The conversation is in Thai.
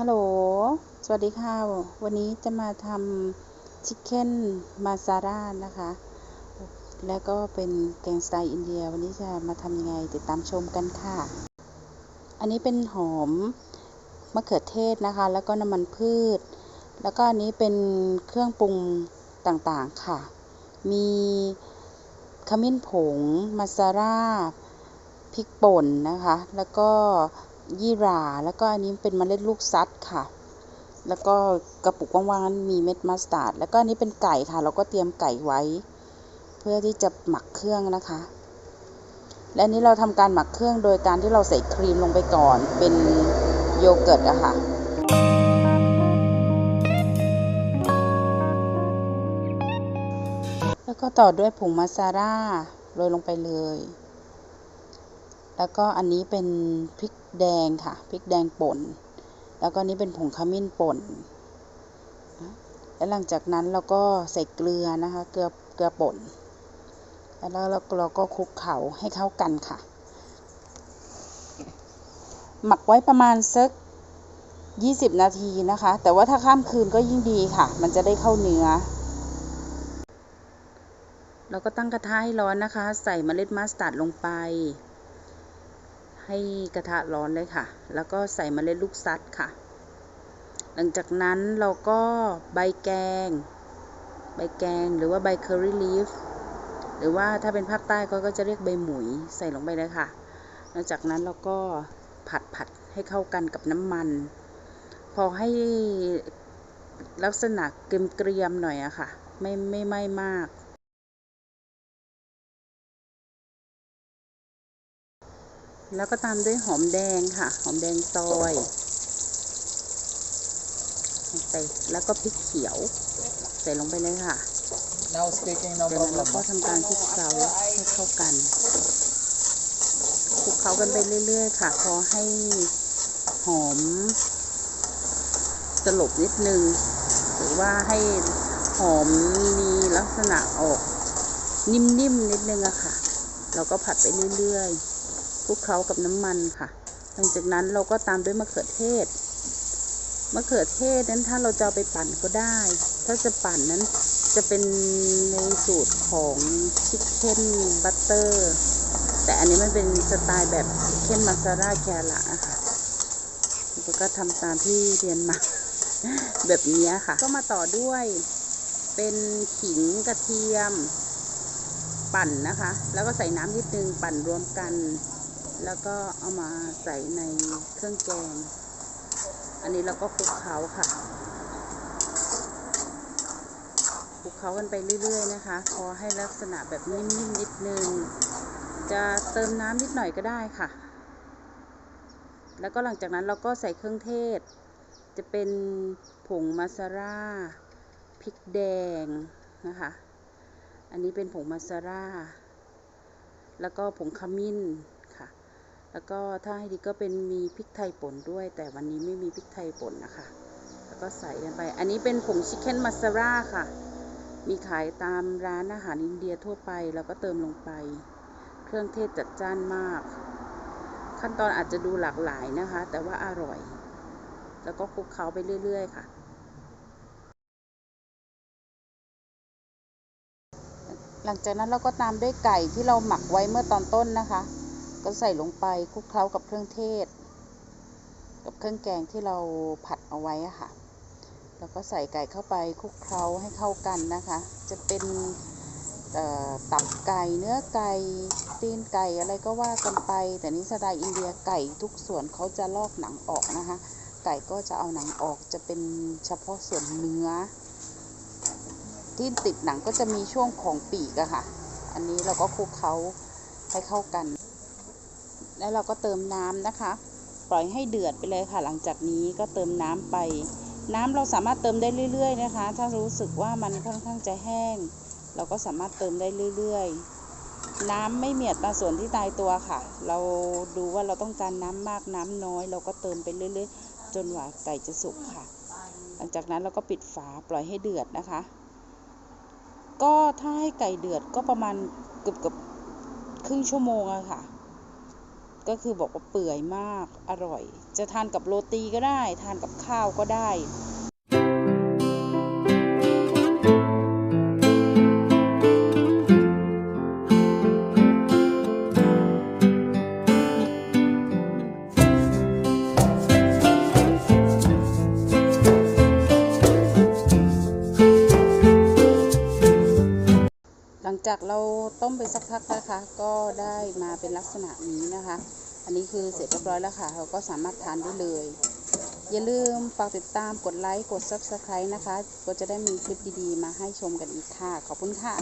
ฮัลโหล สวัสดีค่ะ วันนี้จะมาทำชิคเก้นมาซาร่านะคะ แล้วก็เป็นแกงสไตล์อินเดีย วันนี้จะมาทำยังไงติดตามชมกันค่ะ อันนี้เป็นหอมมะเขือเทศนะคะ แล้วก็น้ำมันพืช แล้วก็อันนี้เป็นเครื่องปรุงต่างๆค่ะ มีขมิ้นผง มาซาร่า พริกป่นนะคะ แล้วก็ ยี่รา แล้วก็อันนี้เป็นเมล็ดลูกซัดค่ะ แล้วก็กระปุกว่างๆนั้นมีเม็ดมัสตาร์ด แล้วก็อันนี้เป็นไก่ค่ะ เราก็เตรียมไก่ไว้ เพื่อที่จะหมักเครื่องนะคะ และอันนี้เราทำการหมักเครื่องโดยการที่เราใส่ครีมลงไปก่อน เป็นโยเกิร์ตอะค่ะแล้วก็ต่อด้วยผงมาซาร่าโรยลงไปเลย แล้วก็อันนี้เป็นพริกแดงค่ะ พริกแดงป่น แล้วก็นี้เป็นผงขมิ้นป่น แล้วหลังจากนั้นเราก็ใส่เกลือนะคะ เกลือ เกลือป่น แล้วเราเราก็คลุกเคล้าให้เข้ากันค่ะ หมักไว้ประมาณสัก20 นาทีนะคะ แต่ว่าถ้าข้ามคืนก็ยิ่งดีค่ะ มันจะได้เข้าเนื้อ เราก็ตั้งกระทะให้ร้อนนะคะ ใส่เมล็ดมัสตาร์ดลงไป ให้กระทะร้อนเลยค่ะ แล้วก็ใส่มเมล็ดลูกซัดค่ะ หลังจากนั้นเราก็ใบแกง ใบแกงหรือว่าใบเคอรี่ลีฟหรือว่าถ้าเป็นภาคใต้เขาก็จะเรียกใบหมุยใส่ลงไปเลยค่ะหลังจากนั้นเราก็ผัดผัดให้เข้ากันกับน้ำมัน พอให้ลักษณะเกรียมๆหน่อยอะค่ะ ไม่ไม่ไหม้มาก แล้วก็ตามด้วยหอมแดงค่ะ หอมแดงซอยใส่แล้วก็พริกเขียว ใส่ลงไปเลยค่ะ Now speaking, no จากนั้นเรา problem. ก็ทำการคลุกเคล้าให้เข้ากันคลุกเคล้ากันไปเรื่อย ๆ ค่ะ พอให้หอมสลบนิดนึง หรือว่าให้หอมมีลักษณะออก นิ่มๆนิดนึงอะค่ะ เราก็ผัดไปเรื่อย ๆ คลุกเคล้ากับน้ำมันค่ะ หลังจากนั้นเราก็ตามด้วยมะเขือเทศ มะเขือเทศนั้นถ้าเราจะไปปั่นก็ได้ ถ้าจะปั่นนั้นจะเป็นในสูตรของชิคเก้นบัตเตอร์ แต่อันนี้มันเป็นสไตล์แบบเก้นมาซาร่าแคระอะค่ะแล้วก็ทำตามที่เรียนมา แบบนี้ค่ะ ก็มาต่อด้วยเป็นขิงกระเทียม ปั่นนะคะ แล้วก็ใส่น้ำนิดนึงปั่นรวมกัน แล้วก็เอามาใส่ในเครื่องแกง อันนี้เราก็คลุกเคล้าค่ะคลุกเคล้ากันไปเรื่อย ๆ นะคะ พอให้ลักษณะแบบนิ่มๆนิดนึง จะเติมน้ำนิดหน่อยก็ได้ค่ะ แล้วก็หลังจากนั้นเราก็ใส่เครื่องเทศ จะเป็นผงมาซาร่าพริกแดงนะคะ อันนี้เป็นผงมาซาร่า แล้วก็ผงขมิ้น แล้วก็ถ้าให้ดีก็เป็นมีพริกไทยป่นด้วย แต่วันนี้ไม่มีพริกไทยป่นนะคะ แล้วก็ใส่กันไป อันนี้เป็นผงชิคเก้นมาซาร่าค่ะ มีขายตามร้านอาหารอินเดียทั่วไป แล้วก็เติมลงไป เครื่องเทศจัดจ้านมาก ขั้นตอนอาจจะดูหลากหลายนะคะ แต่ว่าอร่อย แล้วก็คลุกเคล้าไปเรื่อย ๆ ค่ะหลังจากนั้นเราก็ตามด้วยไก่ที่เราหมักไว้เมื่อตอนต้นนะคะ ก็ใส่ลงไปคลุกเคล้ากับเครื่องเทศ กับเครื่องแกงที่เราผัดเอาไว้ค่ะ แล้วก็ใส่ไก่เข้าไปคลุกเคล้าให้เข้ากันนะคะ จะเป็นตับไก่เนื้อไก่ตีนไก่อะไรก็ว่ากันไป แต่นี่สไตล์อินเดียไก่ทุกส่วนเขาจะลอกหนังออกนะคะ ไก่ก็จะเอาหนังออกจะเป็นเฉพาะส่วนเนื้อ ที่ติดหนังก็จะมีช่วงของปีกอะค่ะ อันนี้เราก็คลุกเคล้าให้เข้ากัน แล้วเราก็เติมน้ำนะคะ ปล่อยให้เดือดไปเลยค่ะ หลังจากนี้ก็เติมน้ำไป น้ำเราสามารถเติมได้เรื่อย ๆ นะคะ ถ้ารู้สึกว่ามันค่อนข้างจะแห้ง เราก็สามารถเติมได้เรื่อยๆ น้ำไม่เมีอัตาส่วนที่ตายตัวค่ะ เราดูว่าเราต้องการน้ำมากน้ำน้อย เราก็เติมไปเรื่อยๆ จนกว่าไก่จะสุกค่ะ หลังจากนั้นเราก็ปิดฝาปล่อยให้เดือดนะคะ ก็ถ้าให้ไก่เดือดก็ประมาณเกือบเกือบครึ่งชั่วโมงอะค่ะ ก็คือบอกว่าเปื่อยมากอร่อย จะทานกับโรตีก็ได้ ทานกับข้าวก็ได้ จากเราต้มไปสักพักนะคะ ก็ได้มาเป็นลักษณะนี้นะคะ อันนี้คือเสร็จเรียบร้อยแล้วค่ะ เราก็สามารถทานได้เลย อย่าลืมฝากติดตามกดไลค์กด Subscribe นะคะ ก็จะได้มีคลิปดีๆ มาให้ชมกันอีกค่ะ ขอบคุณค่ะ